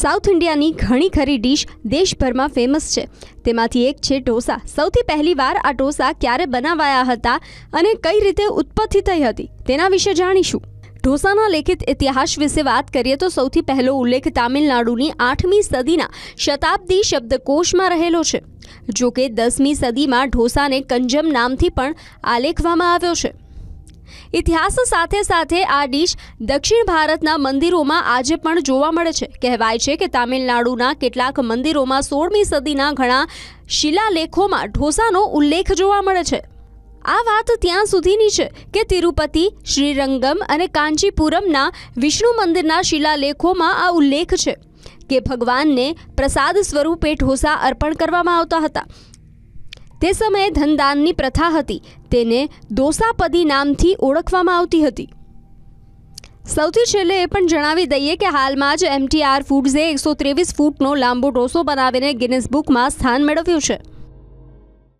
South ઇન્ડિયાની ઘણી ખરી ડીશ દેશભરમાં ફેમસ છે. તેમાંથી એક છે ઢોસા. સૌથી પહેલીવાર આ ઢોસા ક્યારે બનાવાયા હતા અને કઈ રીતે ઉત્પત્તિ થઈ હતી તેના વિશે જાણીશું. ઢોસાના લેખિત ઇતિહાસ વિશે વાત કરીએ તો સૌથી પહેલો ઉલ્લેખ તામિલનાડુની આઠમી સદીના શતાબ્દી શબ્દકોશમાં રહેલો છે. જો કે દસમી સદીમાં ઢોસાને કંજમ નામથી પણ આલેખવામાં આવ્યો છે. ઇતિહાસ સાથે સાથે આ ડીશ દક્ષિણ ભારતના મંદિરોમાં આજે પણ જોવા મળે છે. કહેવાય છે કે તામિલનાડુના કેટલાક મંદિરોમાં સોળમી સદીના ઘણા શિલાલેખોમાં ઢોસાનો ઉલ્લેખ જોવા મળે છે. આ વાત ત્યાં સુધીની છે કે તિરુપતિ, શ્રીરંગમ અને કાંચીપુરમના વિષ્ણુ મંદિરના શિલાલેખોમાં આ ઉલ્લેખ છે કે ભગવાનને પ્રસાદ સ્વરૂપે ઢોસા અર્પણ કરવામાં આવતા હતા. તે સમયે ધનદાનની પ્રથા હતી. તેને દોસાપદી નામથી ઓળખવામાં આવતી હતી. સૌથી છેલ્લે એ પણ જણાવી દઈએ કે હાલમાં જ એમટીઆર ફૂડ્સે એકસો ત્રેવીસ ફૂટનો લાંબો ઢોસો બનાવીને ગિનિસ બુકમાં સ્થાન મેળવ્યું છે.